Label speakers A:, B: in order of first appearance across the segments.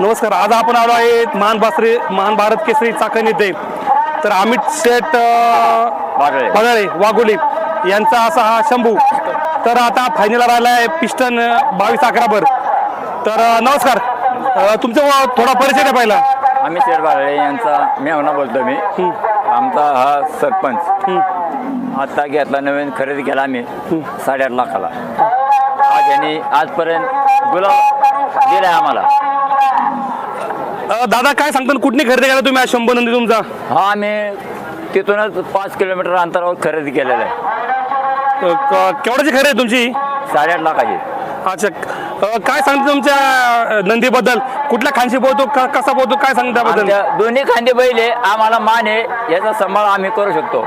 A: नमस्कार आज आपण आलो आहे महान बासरी महान भारत केसरी चाकण येथे तर अमित शेठ. बगाळे. वाघोली यांचा असा हा शंभू. तर आता फायनलला राहिला आहे पिस्टन बावीस अकराभर. तर नमस्कार. अ, तुमचा व- थोडा परिचय द्या पहिला.
B: आम्ही शेठ बागळे यांचा मेहना बोलतो मी. आमचा हा सरपंच. आता घेतला नवीन खरेदी केला आम्ही साडेआठ लाखाला. आज यांनी आजपर्यंत गुलाब दिलाय आम्हाला.
A: अ, दादा काय सांगता कुठली खरेदी केला तुम्ही आज शंभर नंदी तुमचा?
B: हा आम्ही तिथूनच पाच किलोमीटर अंतरावर खरेदी केलेला आहे.
A: अ, क- केवढ्याची खरेदी आहे तुमची?
B: साडेआठ लाखाची.
A: अच्छा अ, काय सांगता तुमच्या अ, नंदीबद्दल? कुठल्या खांशी क- कसा पोहतो काय सांगता त्याबद्दल?
B: आमच्या दोन्ही खांदे बैल आहे आम्हाला मान आहे याचा सांभाळ आम्ही करू शकतो.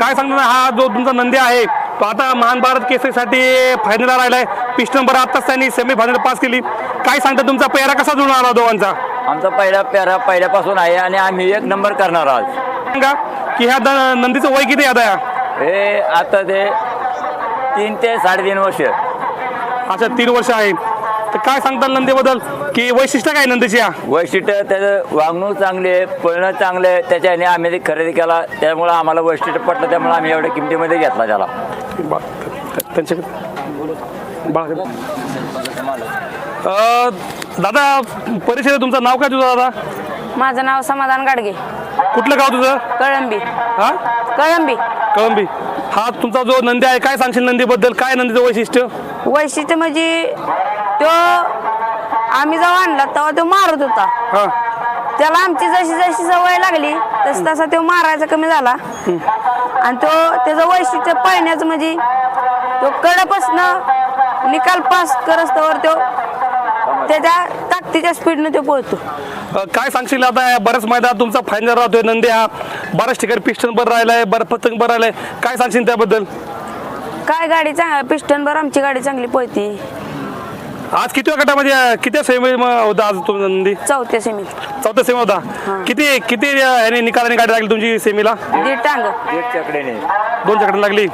A: काय सांगता हा जो तुमचा नंदी आहे तो आता महान भारत केसरीसाठी फायनलला राहिलाय. पिस्टन बरं आत्ताच त्यांनी सेमी फायनल पास केली. काय सांगता तुमचा पेहरा कसा जुळून आला दोघांचा?
B: आमचा पहिला पेरा पहिल्यापासून आहे आणि आम्ही एक नंबर करणार आज.
A: सांगा की ह्या द- नंदीचं वय किती आहे आता या?
B: हे आता ते तीन ते साडेतीन वर्ष.
A: अच्छा तीन वर्ष आहे. तर काय सांगता नंदीबद्दल? की वैशिष्ट्य काय नंदीची या?
B: वैशिष्ट्य त्याचं वागणूक चांगली आहे पळणं चांगलं आहे त्याच्याने आम्ही ते खरेदी केला. त्यामुळे आम्हाला वैशिष्ट्य पटलं त्यामुळे आम्ही एवढ्या किमतीमध्ये घेतला त्याला.
A: त्यांच्याकडे दादा परिचय द्या, तुमचं नाव काय तुझं दादा?
C: माझं नाव समाधान गाडगे.
A: कुठलं गाव तुझं?
C: कळंबी.
A: हा?
C: कळंबी.
A: कळंबी. हा तुमचा जो नंदी आहे काय सांगशील नंदीबद्दल? काय नंदीचं वैशिष्ट्य?
C: वैशिष्ट्य म्हणजे तो आम्ही जेव्हा आणला तेव्हा तो मारत होता.
A: हा.
C: त्याला आमची जशी जशी सवय लागली तस तसा तो मारायचा कमी झाला. आणि तो त्याचं वैशिष्ट्य पळण्याचं म्हणजे तो कडपासनं निकाल पास करस्तवर तो त्याच्या ताकदीच्या स्पीडनं तो
A: अ, काय सांगशील आता? बऱ्याच मैदानात तुमचा फायनल राहतोय नंदी हा बऱ्याच ठिकाणी पिस्टन बरं राहिलाय बरं पतंग बरं राहिलाय. काय सांगशील त्याबद्दल?
C: काय गाडी चांग पिस्टनभर आमची गाडी चांगली पळती.
A: आज किती गटामध्ये किती सेमी होता आज तुमचा नंदी?
C: चौथ्या सेमीत
A: चौथा सेमी होता. किती किती अ, ह्याने निकालाने गाडी लागली तुमची सेमीला
C: दीड टांग.
A: दोन चकडे लागली.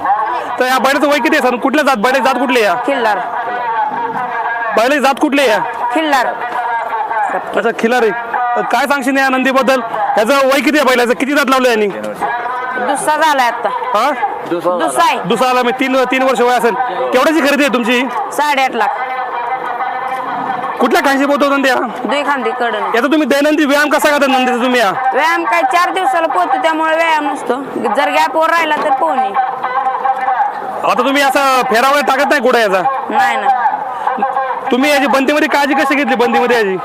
A: तर या बैलाचं वय किती आहे सर? कुठल्या जात बैलाची जात कुठली या?
C: खिल्लार.
A: बैलाची जात कुठली या?
C: खिल्लार.
A: अच्छा खिलारी अ, काय सांगशील या नंदीबद्दल? ह्याचं वय किती आहे बैलाचं? किती जात लावलं यांनी?
C: दुसरा झालाय आता.
A: हा?
C: दुसरा
A: दुसरा मी तीन तीन वर्ष वय असेल. केवढ्याची खरेदी आहे तुमची?
C: साडेआठ लाख.
A: कुठल्या खांशी पोहतो नंदी हा
C: दुई खांदी कडन.
A: याचा तुम्ही दैनंदिन व्यायाम कसा करता नंदीचा तुम्ही? या
C: व्यायाम काय चार दिवसाला पोहतो त्यामुळे व्यायाम नसतो. जर गॅपवर राहिला तर पोहणे
A: आता तुम्ही असं फेरावं टाकत नाही कुठे याचा?
C: नाही ना.
A: तुम्ही याची बंदीमध्ये काळजी कशी घेतली बंदीमध्ये याची?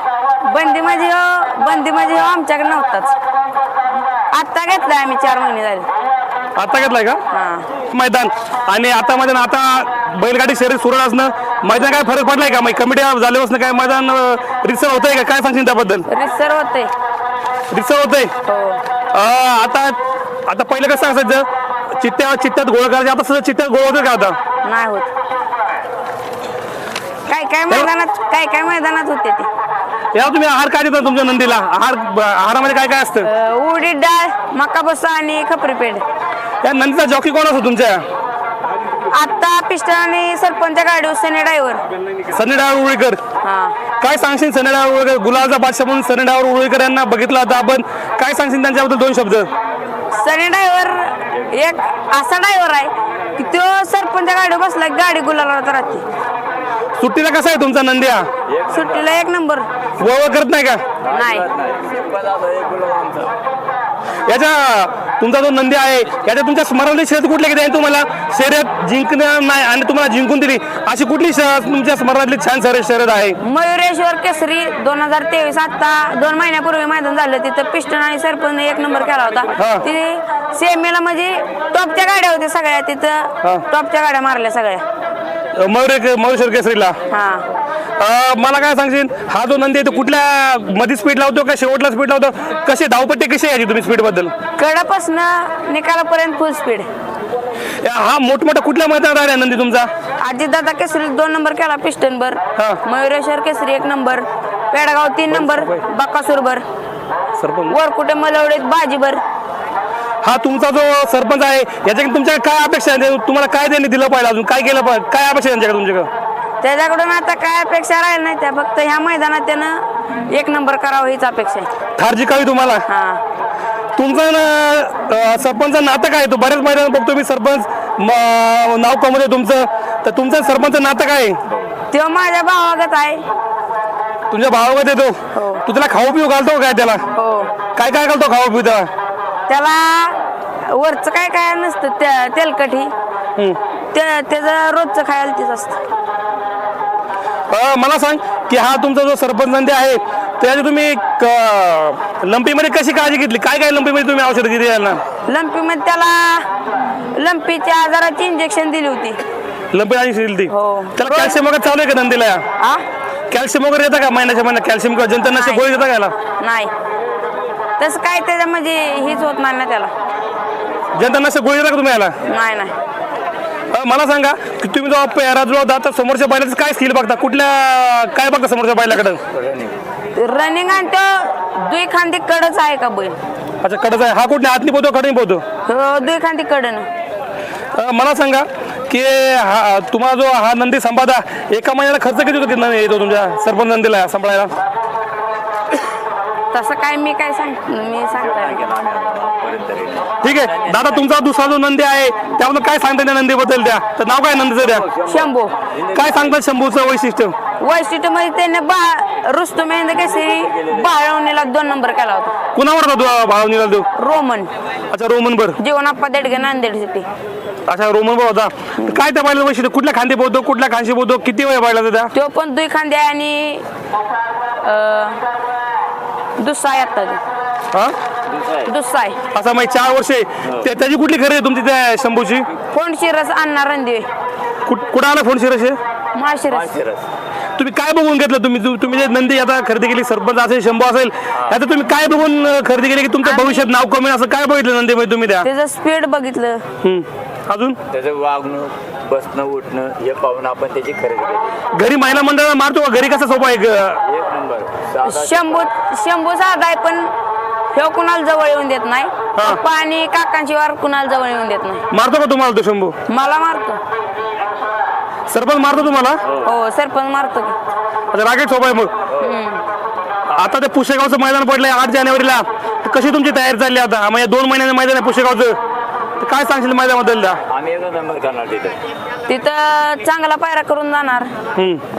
C: बंदी माझी हो बंदी माझी हो आमच्याकडे नव्हताच. आत्ता घेतलाय आम्ही चार महिने झाले.
A: आता घेतलाय का?
C: हा.
A: मैदान. आणि आता मैदान आता बैलगाडी शरीर सुरळ असणं मैदान काय फरक पडलाय का? मग कमिटी झाल्यापासून काय मैदान रिसर होतंय का? काय सांगशील त्याबद्दल?
C: रिसर होते
A: रिसर होतंय?
C: हो.
A: आता आता पहिलं कसं असायचं? चित्त्या चित्त्यात गोळ करायचे. आता सगळं चित्त्यात गोळ होतं का आता?
C: नाही होत. काय काय मैदानात काय काय मैदानात होते ते?
A: या तुम्ही आहार काय देता तुमच्या नंदीला? आहार आहारामध्ये काय काय असतं?
C: उडीद डाळ मका बसा आणि खपरी पेंड
A: या नंदीचा जॉकी कोण असतो तुमच्या?
C: आत्ता पिस्टन आणि सरपंच गाडी सनी ड्रायव्हर.
A: सनी डावर उळीकर.
C: हा.
A: काय सांगशील सनी डावर उळीकर? गुलाबचा बादशाह म्हणून सनी डावर उळीकर यांना बघितलं आता आपण. काय सांगशील त्यांच्याबद्दल दोन शब्द?
C: सनी ड्रायव्हर एक असा ड्रायव्हर आहे की तो सरपंच गाडी बसला की गाडी गुलाला राहते.
A: सुट्टीला कसा आहे तुमचा नंद्या?
C: सुट्टीला एक नंबर.
A: वळ करत नाही का?
C: नाही.
A: याच्या तुमचा जो नंदी आहे याच्या तुमच्या स्मरणातली शर्यत कुठल्या किती आहे तुम्हाला? शर्यत जिंकणं नाही आणि तुम्हाला जिंकून दिली. अशी कुठली तुमच्या स्मरणातली छान शर्यत शर्यत आहे?
C: मयुरेश्वर केसरी दोन हजार तेवीस आता दोन महिन्यापूर्वी मैदान झालं. तिथं पिस्टन आणि सरपंच एक नंबर केला. होता. ती सेमीला म्हणजे टॉपच्या गाड्या होत्या सगळ्या. तिथं टॉपच्या गाड्या मारल्या सगळ्या.
A: मयुर मयुरेश्वर केसरीला?
C: हा.
A: अं, मला काय सांगशील? हा जो नंदी आहे तो कुठल्या मध्ये स्पीड लावतो का शेवटला स्पीड लावतो कशी धावपट्टी कशी याची तुम्ही स्पीडबद्दल?
C: कडापासनं निकालापर्यंत फुल स्पीड
A: या- हा मोठमोठा कुठल्या मैदानात आहे नंदी तुमचा?
C: अजितदादा केसरी दोन नंबर केला पिस्टनभर.
A: हा.
C: मयुरेश्वर केसरी एक नंबर पेडगाव तीन नंबर बकासूरभर
A: सरपंच.
C: वरकुटे मलवडीत बाजीभर.
A: हा तुमचा जो सरपंच आहे याच्याकडे तुमच्या काय अपेक्षा आहे? तुम्हाला काय त्यांनी दिलं पाहिजे अजून? काय केलं पाहिजे? काय अपेक्षा आहे त्यांच्याकडे तुमच्याकडे?
C: त्याच्याकडून आता काय अपेक्षा राहील नाही त्या फक्त ह्या मैदानात त्यानं एक नंबर करावं हीच अपेक्षा आहे.
A: थार जिकावी तुम्हाला?
C: हा.
A: तुमचं ना सरपंच नातं काय आहे? तो बऱ्याच मैदान बघतो मी सरपंच नाव कमवते तुमचं. तर तुमचं सरपंच नातं काय आहे?
C: तो माझ्या भावागत आहे.
A: तुमच्या भावामध्ये येतो
C: हो.
A: तू त्याला खाऊ पिऊ घालतो काय त्याला?
C: हो.
A: काय काय घालतो खाऊ पिऊ त्याला?
C: त्याला वरचं काय काय नसतं त्या तेलकटी. त्या त्याचं रोजचं खायला तेच असतं.
A: अं, मला सांग की हा तुमचा जो सरपंच आहे त्याची तुम्ही क- लंपीमध्ये कशी काळजी घेतली? काय काय लंपीमध्ये तुम्ही औषध घेतली यांना?
C: लंपीमध्ये त्याला लंपीच्या आजाराची इंजेक्शन दिली होती.
A: लंपी आणि दिली ती
C: हो.
A: त्याला कॅल्शियम वगैरे चालू आहे का
C: आ?
A: कॅल्शियम वगैरे येतं का महिन्याच्या महिन्यात? कॅल्शियम किंवा
C: नाही.
A: गोळी येतं का याला?
C: नाही. तसं काय त्याच्यामध्ये हेच होत नाही ना त्याला.
A: जंतनाशक गोळी येतं का तुम्ही याला.
C: नाही नाही.
A: अं, मला सांगा की तुम्ही जो पेहरा जो आता समोरच्या बैलाचं काय स्किल बघता? कुठल्या काय बघता समोरच्या बैलाकडं
C: रनिंग आणि तो दुई खांदी कडच आहे का बैल?
A: अच्छा कडच आहे. हा कुठल्या आतनी पोहतो कडनी पोहतो?
C: हो दुई खांदी कडन
A: अं, मला सांगा की हा तुम्हाला जो हा नंदी संपादा एका महिन्याला खर्च किती होतो किती येतो तुमच्या सरपंच नंदीला सांभाळायला
C: तसं काय मी काय सांग मी सांगता
A: ठीक आहे. दादा तुमचा दुसरा जो नंदी आहे त्याबद्दल काय सांगता त्या नंदीबद्दल द्या? तर नाव काय नंदीचं द्या?
C: शंभू.
A: काय सांगतात शंभूचं वैशिष्ट्य?
C: वैशिष्ट्यमध्ये त्याने बा रुस्तम मेहंद केसरी बाळवणीला दोन नंबर केला होता.
A: कुणावर होता निघाल देऊ
C: रोमन.
A: अच्छा रोमन बर.
C: जीवनाप्पा देडगे नांदेड सिटी
A: अच्छा रोमन बर होता. काय त्या बैलाचं वैशिष्ट्य? कुठल्या खांदी पोहतो कुठल्या खांशी पोहतो किती वेळ बैलाचं त्या?
C: तो पण दुई खांदे आणि अं, दुस्सा आहे आता.
A: हा?
C: आहे.
A: असं मग चार वर्षे. त्या- त्याची कुठली खरेदी आहे तुमची त्या शंभूची?
C: कोण शिरस आणणार रंदी
A: कुठ- कुठं आला फोन शिरशे
C: महाशिरस.
A: तुम्ही काय बघून घेतलं? तुम्ही तु- तुम्ही जे नंदी आता खरेदी केली सरपंच असेल शंभू असेल आता तुम्ही काय बघून अं, खरेदी केली की तुमच्या भविष्यात नाव कमी असं काय बघितलं नंदीमध्ये तुम्ही त्या?
C: त्याचं स्पीड बघितलं.
A: हम्म. अजून?
B: त्याचं वागणं बसणं उठणं हे पाहून आपण त्याची खरेदी केली
A: घरी महिला मंडळाला मारतो का? घरी कसा सोपा आहे ग-
B: एक नंबर. साधा
C: शंभू शंभू साधा आहे पण हे कुणाला जवळ येऊन देत नाही. पप्पा आणि काकांची वार कुणाला जवळ येऊन देत नाही.
A: मारतो का तुम्हाला तो शंभू?
C: मला मारतो.
A: सरपंच मारतो तुम्हाला?
C: हो सरपंच मारतो. की
A: अच्छा राकेट सोपा आहे मग. आता ते पुशेगावचं मैदान पडलंय आठ जानेवारीला. तर कशी तुमची तयारी चालली आता? म्हणजे दोन महिन्याचं मैदान आहे पुशेगावचं. तर काय सांगशील मैदानाबद्दल
B: आम्ही नंबर करणार तिथे.
C: तिथं चांगला पायरा करून जाणार.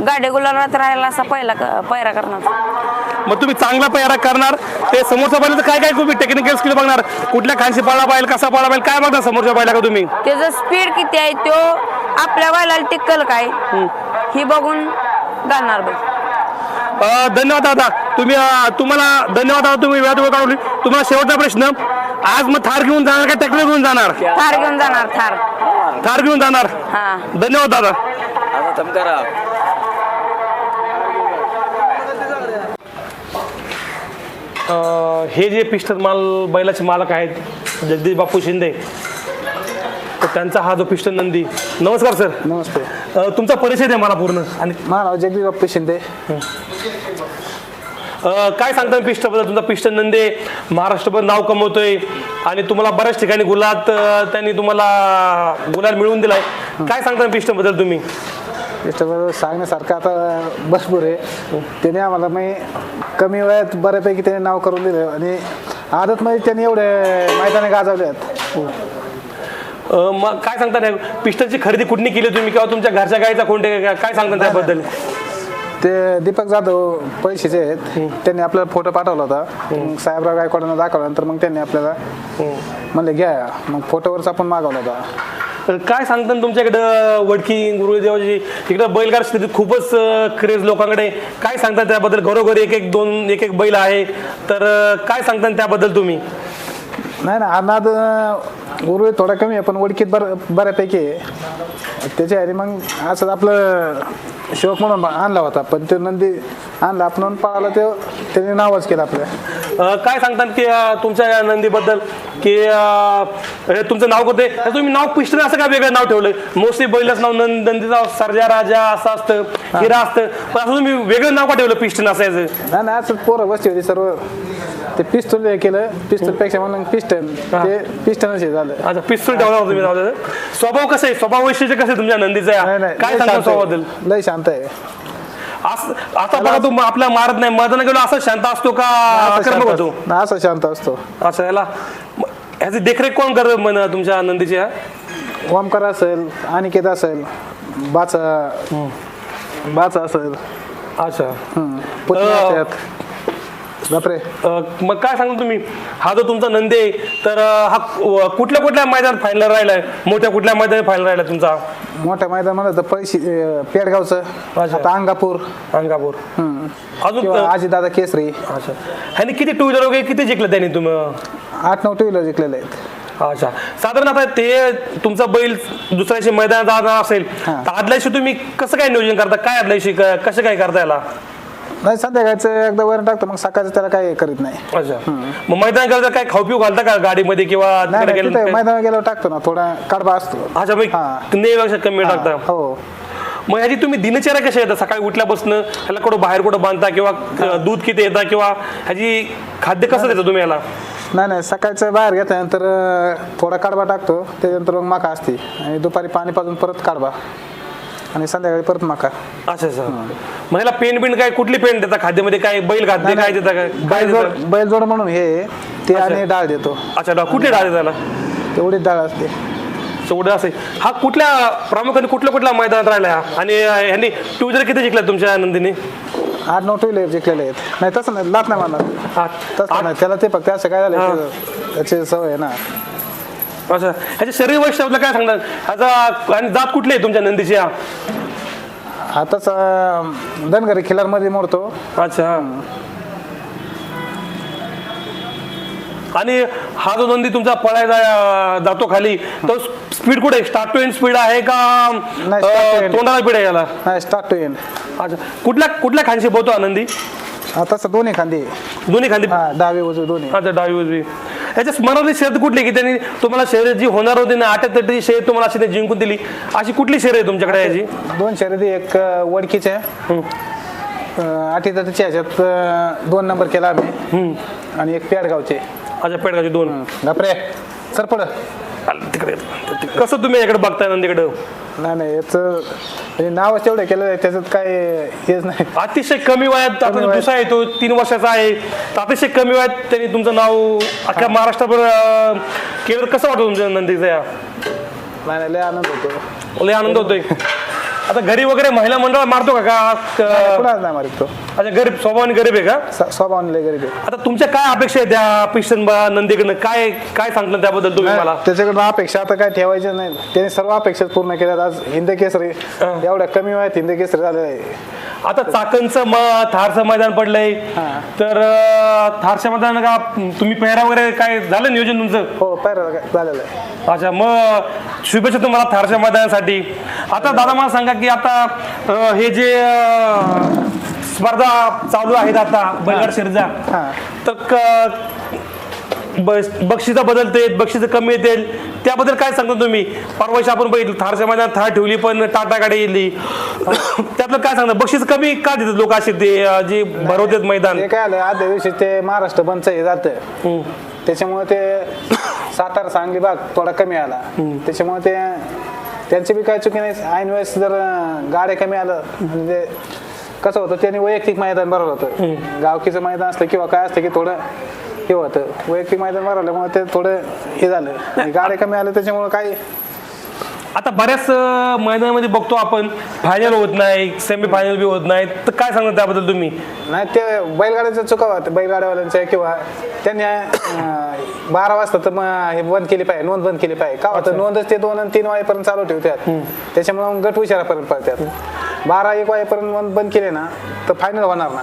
C: गाडी गुलाबात राहायला असा पहिला क- पायरा करणार.
A: मग तुम्ही चांगला पेहरा करणार. ते समोरच्या बैलाचं काय काय तुम्ही टेक्निकल स्किल बघणार. कुठल्या खांशी पाळा पाहिजे कसा पाळा पाहिजे काय बघणार समोरच्या बैला का तुम्ही?
C: त्याचं स्पीड किती आहे तो आपल्या बैलाला टिकल काय? ही बघून घालणार बघ.
A: अं, धन्यवाद दादा. तुम्ही अं, तुम्हाला धन्यवाद दादा तुम्ही वेळात वेळ काढली तुम्हाला शेवटचा प्रश्न. आज मग थार घेऊन जाणार का ट्रॅक्टर घेऊन जाणार?
C: थार घेऊन जाणार थार.
A: थार घेऊन जाणार.
C: हा.
A: धन्यवाद दादा.
B: आता चमकारा
A: अं, हे जे पिस्टन माल बैलाचे मालक आहेत जगदीश बापू शिंदे तर त्यांचा हा जो पिस्टन नंदी. नमस्कार सर.
D: नमस्ते.
A: तुमचा परिचय द्या मला पूर्ण. आणि
D: माझं नाव जगदीश बाप्पू शिंदे.
A: काय सांगता पिस्टनबद्दल तुमचा पिस्टन नंदे महाराष्ट्रभर नाव कमवतोय आणि तुम्हाला बऱ्याच ठिकाणी गुलात त्यांनी तुम्हाला गुलाल मिळवून दिलाय. काय सांगता पिस्टनबद्दल तुम्ही?
D: सांगण्यासारखं आता भरपूर आहे. त्याने आम्हाला मी कमी वयात बऱ्यापैकी त्याने नाव करून दिलं आणि आदतमध्ये त्यांनी एवढे मैदाने गाजवले आहेत.
A: मग काय सांगता नाही? पिस्टनची खरेदी कुठली केली तुम्ही? किंवा तुमच्या घरच्या गायचा कोणते काय सांगता त्याबद्दल?
D: ते दीपक जाधव पैशाचे आहेत. त्यांनी आपल्याला फोटो पाठवला होता. मग साहेबराव गायकवाडांना दाखवल्यानंतर मग त्यांनी आपल्याला म्हणले घ्या. मग फोटोवरच आपण मागवला होता.
A: तर काय सांगता तुमच्याकडं वडकी गुरुदेवाची इकडं बैलगाड स्थितीत खूपच क्रेज लोकांकडे. काय सांगता त्याबद्दल? घरोघरी एक एक दोन एक एक बैल आहे. तर अं, काय सांगता त्याबद्दल तुम्ही?
D: नाही ना हा नाद उर्वरित थोडा कमी आहे पण ओळखीत बर बऱ्यापैकी आहे. त्याच्या आणि मग असं आपलं शोक म्हणून आणला होता पण ते नंदी आणला आपण पळाला ते त्याने नावच केलं आपल्या
A: अं, काय सांगतात की अं, तुमच्या या नंदीबद्दल? की अं, हे तुमचं नाव कोणते? तुम्ही नाव पिस्टन असं का वेगळं नाव ठेवलं मोस्टली बैलच नाव नंद नंदीचं सर्जा राजा असं असतं हिरा असतं पण असं तुम्ही वेगळं नाव का ठेवलं पिस्टन असायचं
D: नाही नाही असं पोरं बसली होती सर्व. ते पिस्तूल हे केलं पिस्तूल पेक्षा म्हणून पिस्टन ते पिस्टनच हे झालं.
A: अच्छा पिस्तूल ठेवला होता तुम्ही. स्वभाव कसं आहे? स्वभाव वैशिष्ट्य कसं आहे तुमच्या नंदीचं?
D: नाही
A: काय
D: लय
A: सांगता
D: शांत
A: स्वभावाबद्दल.
D: लय शांत आहे.
A: असं- आता बघा तू आपल्या मारत नाही. मैदाना गेलो असं शांत असतो का?
D: असं
A: आक्रमक
D: शांत
A: होतो
D: असतो. असं शांत असतो.
A: असं याला? म- ह्याची देखरेख कोण करत म्हण तुमच्या नंदीची हा?
D: ओमकार असेल अनिकेत असेल बाचा बाचा असेल.
A: अच्छा.
D: हम्म. पुतणे
A: अं,
D: असतात. बापरे.
A: अं, मग काय सांगता तुम्ही? हा जो तुमचा नंदी आहे तर अं, हा कु- कुठल्या कुठल्या मैदानात फायनल राहिलाय? मोठ्या कुठल्या मैदानात फायनल राहिला तुमचा?
D: मोठ्या मैदान म्हणलं तर पैसे अं, पेडगावचं
A: अच्छा.
D: आता अंगापूर.
A: अंगापूर.
D: हम्म.
A: अजून
D: किंवा
A: अं,
D: आजीदादा केसरी.
A: अच्छा. ह्याने किती टू व्हीलर वगैरे किती जिंकलं त्यांनी तुम्ही?
D: आठ नऊ टू व्हीलर जिंकलेले आहेत.
A: अच्छा. साधारण आता ते तुमचा बैल दुसऱ्या दिवशी मैदानात जाणार असेल
D: हा.
A: तर आदल्या दिवशी तुम्ही कसं काय नियोजन करता? काय आदल्या दिवशी क- कसं काय करता याला?
D: नाही संध्याकाळचं एकदा वर टाकतो मग सकाळचं त्याला काही करीत नाही.
A: अच्छा. मग मैदान करता काय खाऊ पिऊ घालता का गाडीमध्ये किंवा
D: नाही
A: तिकडे
D: नाही,
A: गेलं
D: मैदानावर गेल्यावर टाकतो ना थोडा कडबा असतो.
A: अच्छा
D: हा.
A: नेहमीपेक्षा कमी टाकता.
D: हो.
A: मग ह्याची तुम्ही दिनचर्या कशा येतात सकाळी उठल्यापासून ह्याला कुठं बाहेर कुठं बांधता किंवा अं, दूध किती येतात किंवा ह्याची खाद्य कसं देता तुम्ही याला?
D: नाही नाही सकाळचं बाहेर घेतल्यानंतर अं, थोडा कडबा टाकतो त्याच्यानंतर मग मका असते. आणि दुपारी पाणी पाजून परत कडबा. आणि संध्याकाळी परत मका.
A: अच्छा अच्छा मग ह्याला पेंट बिंट काय कुठली पेंट देता खाद्यामध्ये काय बैल खाद्य काय देता काय? काय
D: बैलजोड
A: देता?
D: बैलजोड म्हणून हे ते आणि डाळ देतो.
A: अच्छा डा कुठली डाळ देता
D: तेवढीच डाळ असते.
A: एवढं असेल हा कुठल्या प्रामुख्याने कुठल्या कुठल्या मैदानात राहिला हा? आणि अं, ह्यांनी टू व्हीलर किती जिंकल्या तुमच्या नंदीने
D: आठ नऊ टू व्हीलर जिंकलेले आहेत. नाही तसं नाही. लात नाही मारणार
A: हा.
D: तसं नाही. त्याला ते फक्त असं काय झालं त्याची सवय आहे ना.
A: अच्छा ह्याचे शरीर वैशिष्ट्य काय सांगतात? ह्याचा आणि जात कुठली आहे तुमच्या नंदीची? हा.
D: आताच धनगरी खिलारमध्ये मोडतो.
A: अच्छा. आणि हा जो नंदी तुमचा पळायला जातो खाली तो स्पीड कुठे स्टार्ट टू एंड स्पीड आहे का
D: नाही, start to
A: अं,
D: end.
A: तोंडाला स्पीड आहे याला?
D: नाही स्टार्ट टू एंड
A: अच्छा. कुठल्या कुठल्या खांशी पोहतो हा नंदी?
D: आताच दोन्ही खांदी.
A: दोन्ही खांदी?
D: हा डावी उजवी दोन्ही.
A: अच्छा डावी उजवी. याच्या स्मरणातली शर्यत कुठली की त्यांनी तुम्हाला शर्यत जी होणार होती ना आठ तटी शर्यत तुम्हाला अशी जिंकून दिली? अशी कुठली शर्यत आहे तुमच्याकडे याची?
D: दोन शर्यती एक वडकीच्या तटीच्या ह्याच्यात दोन नंबर केला आम्ही. आणि एक पेडगावचे
A: अच्छा पेडगावची दोन.
D: बापरे. सर पुढं.
A: आलं तिकडे कसं तुम्ही याकडे बघताय नंदीकडे?
D: नाही नाही याचं नावच तेवढं केलं आहे त्याच्यात काय हेच नाही.
A: अतिशय कमी वयात आता
D: वयात.
A: दुसरा आहे तो तीन वर्षाचा आहे. तर अतिशय कमी वयात त्यांनी तुमचं नाव अख्ख्या महाराष्ट्रभर अं, केलं कसं वाटतं तुमच्या नंदीचं या?
D: नाही नाही लय आनंद होतो.
A: लय आनंद होतोय. आता घरी वगैरे महिला मंडळ मारतो का?
D: कुणाच नाही मारित तो.
A: अच्छा गरीब स्वभावाने गरीब आहे का?
D: स- स्वभावाने लय गरीब आहे.
A: आता तुमच्या काय अपेक्षा आहे त्या पिशन नंदीकडनं? काय काय सांगलं त्याबद्दल तुम्ही मला?
D: त्याच्याकडून अपेक्षा आता काय ठेवायचं नाही. त्याने सर्व अपेक्षा पूर्ण केल्यात. आज हिंद केसरी एवढ्या कमी वयात हिंद केसरी झालेलं आहे
A: आता चाकणचं म थारचं मैदान पडलंय. तर अं, थारच्या मैदान का तुम्ही पेहरा वगैरे काय झालं नियोजन तुमचं?
D: हो पायरा झालेलं आहे.
A: अच्छा मग शुभेच्छा तुम्हाला थारच्या मैदानासाठी. आता दादा मला सांगा की आता अं, हे जे अं, स्पर्धा चालू आहेत आता बैलगाड
D: हा.
A: तर क- बक्षिसं बदलते बक्षिसं कमी येतील. त्याबद्दल काय सांगता तुम्ही? परवाशी आपण बघितलं थारच्या मैदानात थार ठेवली पण टाटा गाडी येली त्यातलं काय सांगता? बक्षीस कमी का देतात लोक असे ते जे भरवतात मैदान?
D: ते काय आलं आदल्या दिवशी ते महाराष्ट्र बंदचं हे जातं. त्याच्यामुळे ते सातारा सांगली भाग थोडा कमी आला. त्याच्यामुळे ते त्यांची बी काय चुकी नाही. ऐन वेळेस जर गाड्या कमी आलं म्हणजे कसं होतं त्यांनी वैयक्तिक मैदान भरवलं होतं. गावकीचं मैदान असलं किंवा काय असलं की थोडं हे होतं. वैयक्तिक मैदान भरवल्यामुळे ते थोडं हे झालं. गाड्या कमी आल्या त्याच्यामुळे काही
A: आता बऱ्याच मैदानामध्ये बघतो आपण फायनल होत नाही सेमी फायनल बी होत नाही. तर काय सांगता त्याबद्दल तुम्ही?
D: नाही ते बैलगाड्याचं चुका होतं. बैलगाड्यावाल्यांच्या किंवा त्यांनी बारा वाजता तर हे बंद केली पाहिजे नोंद बंद केली पाहिजे. का होतं? नोंदच ते दोन आणि तीन वाजेपर्यंत चालू ठेवतात. त्याच्यामुळे गट विचारापर्यंत पडतात बारा एक वाजेपर्यंत नोंद बंद केले ना तर फायनल होणार ना.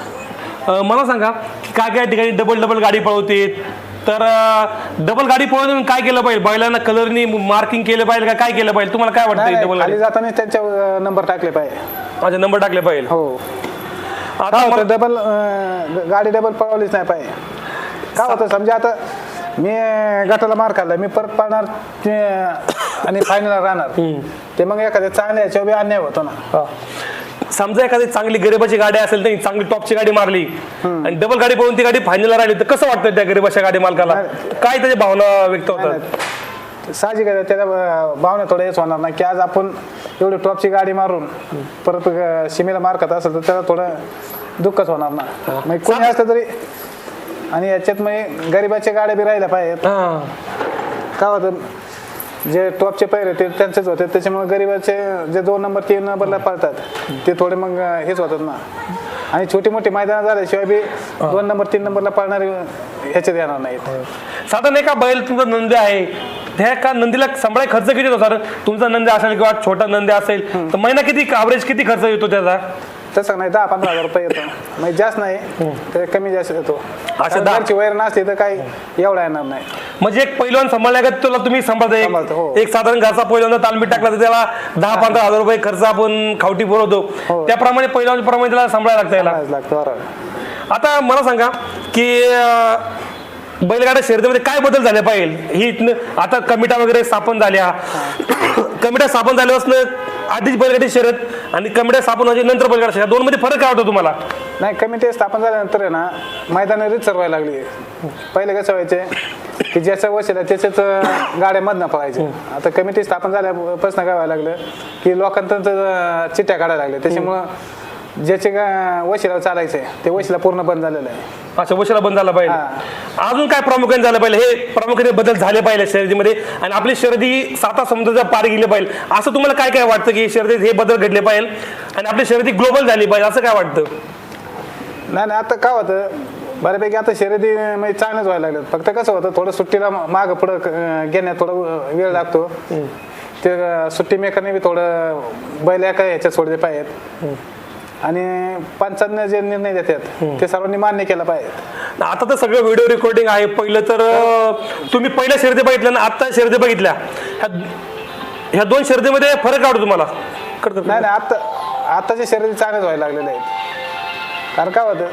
A: मला सांगा की काय काय ठिकाणी डबल डबल गाडी पळवते तर डबल गाडी पळवून काय केलं पाहिजे? बैलांना कलरनी मार्किंग केलं पाहिजे का काय केलं पाहिजे? तुम्हाला काय वाटतं डबल गाडी?
D: जाताना त्यांच्या नंबर टाकले पाहिजे.
A: माझे नंबर टाकले पाहिजे.
D: हो.
A: आता
D: डबल गाडी डबल पळवलीच नाही पाहिजे. काय होतं समजा आता मी गटाला मार खाल्ला मी परत पाळणार ते- आणि फायनल राहणार. ते मग एखाद्या चांगल्या याच्यावर अन्याय होतो ना.
A: हा. समजा एखादी चांगली गरीबाची गाडी असेल तर चांगली टॉपची गाडी मारली. आणि डबल गाडी पळून ती गाडी फायनलला राहिली तर कसं वाटतं त्या गरीबाच्या गाडी मालकाला? काय त्याच्या भावना व्यक्त होतात?
D: साहजिक त्याच्या भावना थोडं हेच होणार ना की आज आपण एवढी टॉपची गाडी मारून परत सीमेला मार खात असेल तर त्याला थोडं दुःखच होणार ना. मग कोणी असलं तरी आणि याच्यात मग गरिबाच्या गाड्या बी राहिल्या पाहिजेत. काय होतं? जे टॉपचे पैरे ते त्यांचेच होते. त्याच्यामुळे गरिबाचे जे दोन नंबर तीन नंबरला पळतात. ते थोडे मग हेच होतात ना. आणि छोटी मोठी मैदानं झाल्याशिवाय बी दोन नंबर तीन नंबरला पळणारे ह्याच्यात येणार नाहीत.
A: साधारण एका बैल तुमचा नंदी आहे. त्या का नंदीला सांभाळाय खर्च किती येतो सर तुमचा नंदी असेल किंवा छोटा नंदी असेल तर महिना किती ॲव्हरेज किती खर्च येतो त्याचा?
D: तसं नाही दहा पंधरा हजार रुपये येतो. म्हणजे जास्त नाही ते कमी जास्त येतो. कारण
A: दहा-
D: घरची वैर नसली तर काही एवढा येणार नाही.
A: म्हणजे एक पैलवान सांभाळल्या का तुला तुम्ही सांभाळता
D: सांभाळतो, हो.
A: एक- साधारण घरचा पैलवान तालमीत टाकला तर त्याला दहा पंधरा हजार रुपये खर्च आपण खावटी पुरवतो.
D: हो.
A: त्याप्रमाणे पैलवान प्रमाणे त्याला सांभाळायला लागतं याला.
D: सांभाळायला लागतं बरोबर.
A: आता मला सांगा की अं, बैलगाड्या शर्यतीमध्ये काय बदल झाले पाहिजे? ही इथनं- आता कमिटा वगैरे स्थापन झाल्या. कमिट्या स्थापन झाल्यापासून आधीच बैलगाडी शर्यत आणि कमिट्या स्थापन व्हायची म्हणजे नंतर बैलगाडी शर्यत. दोन मध्ये फरक काय वाटतो तुम्हाला?
D: नाही कमिटी स्थापन झाल्यानंतर आहे ना मैदान रीत सरवायला लागली. पहिले कसं व्हायचे की ज्याचं वशील त्याच्याच गाड्या मधनं पळायचे. आता कमिटी स्थापन झाल्यापासून काय व्हायला लागलं की लोकांत चिठ्ठ्या काढायला लागल्या. त्याच्यामुळं ज्याचे गा- वशिला चालायचे ते वशिला पूर्ण बंद झालेलं आहे.
A: अच्छा वशिला बंद झाला पाहिजे. अजून काय प्रामुख्याने झालं पाहिजे? हे प्रामुख्याने बदल झाले पाहिजे शर्यतीमध्ये. आणि आपली शर्यती साता समुद्राच्या पार गेली पाहिजे. असं तुम्हाला काय काय वाटतं की शर्यतीत हे बदल घडले पाहिजे? आणि आपली शर्यती ग्लोबल झाली पाहिजे असं काय वाटतं?
D: नाही नाही आता काय होतं? बऱ्यापैकी आता शर्यती म्हणजे चांगलंच व्हायला लागलं. फक्त कसं होतं थोडं सुट्टीला मागं पुढं घेण्यात थोडं वेळ लागतो. ते सुट्टी मेकरने बी थोडं बैल एका ह्याच्यात सोडले पाहिजेत. आणि पंचांना जे निर्णय देतात ते सर्वांनी मान्य केला पाहिजे.
A: आता तर सगळं व्हिडिओ रेकॉर्डिंग आहे. पहिलं तर तुम्ही पहिल्या शर्यती बघितल्या ना आता शर्यती बघितल्या. ह्या ह्या दोन शर्यतीमध्ये फरक आवडतो तुम्हाला? कट कर.
D: नाही नाही आता आताच्या शर्यती चांगल्याच व्हायला लागलेल्या आहेत. कारण काय होतं?